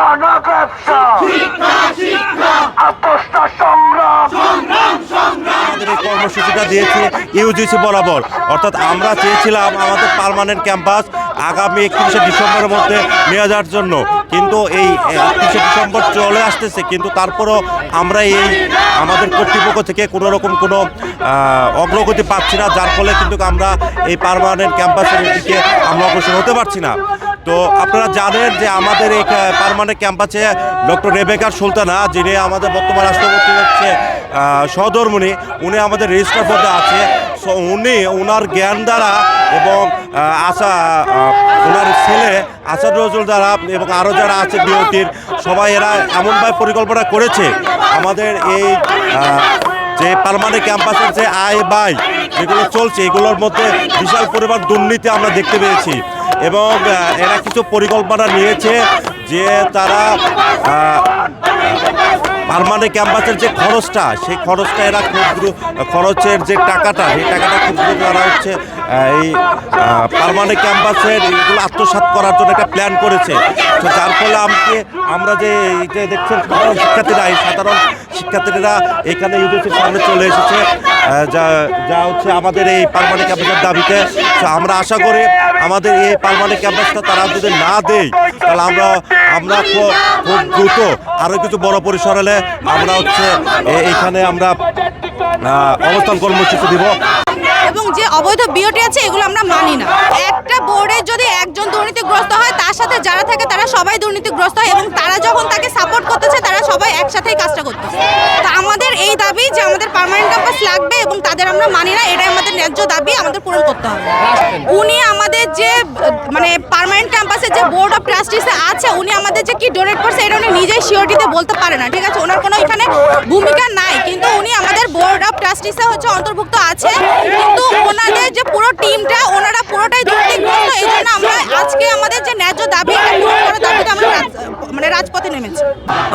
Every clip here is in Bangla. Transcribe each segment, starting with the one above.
ব্যবসা না ব্যবসা আপোষটা কর্মসূচিটা দিয়েছে ইউজিসি বরাবর। অর্থাৎ আমরা চেয়েছিলাম আমাদের পার্মানেন্ট ক্যাম্পাস আগামী একত্রিশে ডিসেম্বরের মধ্যে নিয়ে যাওয়ার জন্য। কিন্তু এই একত্রিশে ডিসেম্বর চলে আসতেছে, কিন্তু তারপরও আমরা এই আমাদের কর্তৃপক্ষ থেকে কোনো রকম কোনো অগ্রগতি পাচ্ছি না। যার ফলে কিন্তু আমরা এই পার্মানেন্ট ক্যাম্পাসের দিকে আমরা অগ্রসর হতে পারছি না। তো আপনারা জানেন যে আমাদের এই পার্মানেন্ট ক্যাম্পাসে ডক্টর রেবেকার সুলতানা, যিনি আমাদের বর্তমান রাষ্ট্রপতি হচ্ছে সহধর্মিণী উনি আমাদের রেজিস্টার পদে আছে। সো উনি ওনার জ্ঞান দ্বারা এবং আশা ওনার ছেলে আসাদ নজরুল দ্বারা এবং আরও যারা আছে বিওটির সবাই এরা এমনভাবে পরিকল্পনা করেছে। আমাদের এই যে পার্মানেন্ট ক্যাম্পাসের যে আয় ব্যয় যেগুলো চলছে, এগুলোর মধ্যে বিশাল পরিমাণ দুর্নীতি আমরা দেখতে পেয়েছি। এবং এরা কিছু পরিকল্পনা নিয়েছে যে তারা পারমানে ক্যাম্পাসের যে খরচটা, সেই খরচটা এরা খুব খরচের যে টাকাটা, সেই টাকাটা খুব দ্রুত তারা হচ্ছে এই পার্মানেন্ট ক্যাম্পাসের এগুলো আত্মসাৎ করার জন্য একটা প্ল্যান করেছে। তো যার ফলে আমাকে, আমরা যে এই যে দেখছেন, সাধারণ শিক্ষার্থীরা, এই সাধারণ শিক্ষার্থীরা এখানে ইউনিভার্সিটির সামনে চলে এসেছে। যা যা হচ্ছে আমাদের এই পার্মানেন্ট ক্যাম্পাসের দাবিতে। তো আমরা আশা করি আমাদের এই পার্মানেন্ট ক্যাম্পাসটা তারা যদি না দেয়, তাহলে আমরা আমরা খুব দ্রুত আরও কিছু বড় পরিসর আমরা হচ্ছে এখানে আমরা অবস্থান কর্মসূচি দিব। এবং যে অবৈধ বিওটি আছে, এগুলো আমরা মানি না। একটা বোর্ডে যদি একজন দুর্নীতিগ্রস্ত হয়, তার সাথে যারা থাকে, তারা সবাই দুর্নীতিগ্রস্ত হয় এবং তারা যখন তাকে সাপোর্ট করতেছে তারা সবাই একসাথেই কাজটা করতেছে তো আমাদের এই দাবি যে আমাদের পার্মানেন্ট ক্যাম্পাস লাগবে এবং তাদের আমরা মানি না, এটাই আমাদের ন্যায্য দাবি, আমাদের পূরণ করতে হবে। উনি আমাদের যে মানে পার্মানেন্ট ক্যাম্পাসে যে বোর্ড অফ ট্রাস্টিসে আছে, উনি আমাদের যে কি ডোনেট করছে, এটা উনি নিজেই সিওরিটিতে বলতে পারে না, ঠিক আছে? ওনার কোনো এখানে ভূমিকা নাই, কিন্তু অফ ট্রাস্টিসে হচ্ছে অন্তর্ভুক্ত আছে, কিন্তু ওনাদের যে পুরো টিমটা ওনারা পুরোটাই দুর্নীতিগ্রস্ত এই জন্য আমরা আজকে আমাদের যে ন্যায্য দাবি দাবিতে আমরা মানে রাজপথে নেমেছি।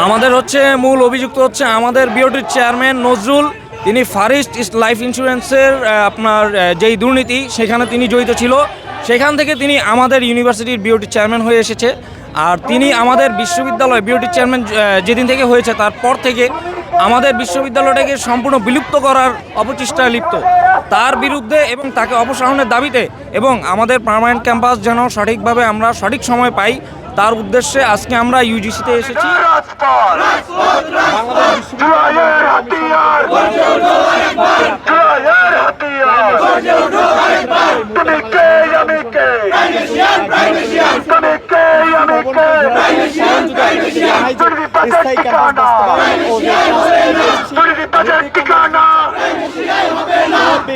আমাদের হচ্ছে মূল অভিযুক্ত হচ্ছে আমাদের বিওটির চেয়ারম্যান নজরুল, তিনি ফারিস্ট লাইফ ইন্স্যুরেন্সের আপনার যেই দুর্নীতি, সেখানে তিনি জড়িত ছিল। সেখান থেকে তিনি আমাদের ইউনিভার্সিটির বিওটির চেয়ারম্যান হয়ে এসেছে। আর তিনি আমাদের বিশ্ববিদ্যালয় বিওটির চেয়ারম্যান যেদিন থেকে হয়েছে, তারপর থেকে আমাদের বিশ্ববিদ্যালয়টাকে সম্পূর্ণ বিলুপ্ত করার অপচেষ্টায় লিপ্ত। তার বিরুদ্ধে এবং তাকে অপসারণের দাবিতে এবং আমাদের পার্মানেন্ট ক্যাম্পাস যেন সঠিকভাবে আমরা সঠিক সময় পাই, তার উদ্দেশ্যে আজকে আমরা ইউজিসিতে এসেছি। রাজপথ জুলাইয়ের হাতিয়ার জুলাইয়ের হাতিয়ার তুমি কে আমি কে তুমি কে আমি কে দুর্নীতিবাজের ঠিকানা। দুর্নীতিবাজের ঠিকানা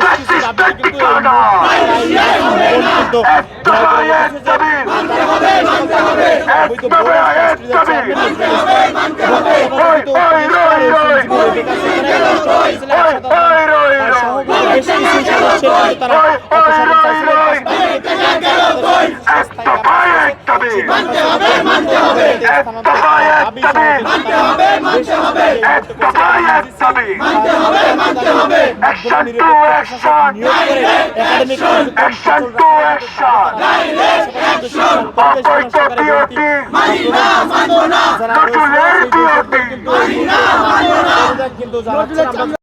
ফ্যাসিস্টের ঠিকানা এক দফায় এক দাবি এক দফায় এক রই এক টু অ্যাকশন অ্যাকশন টু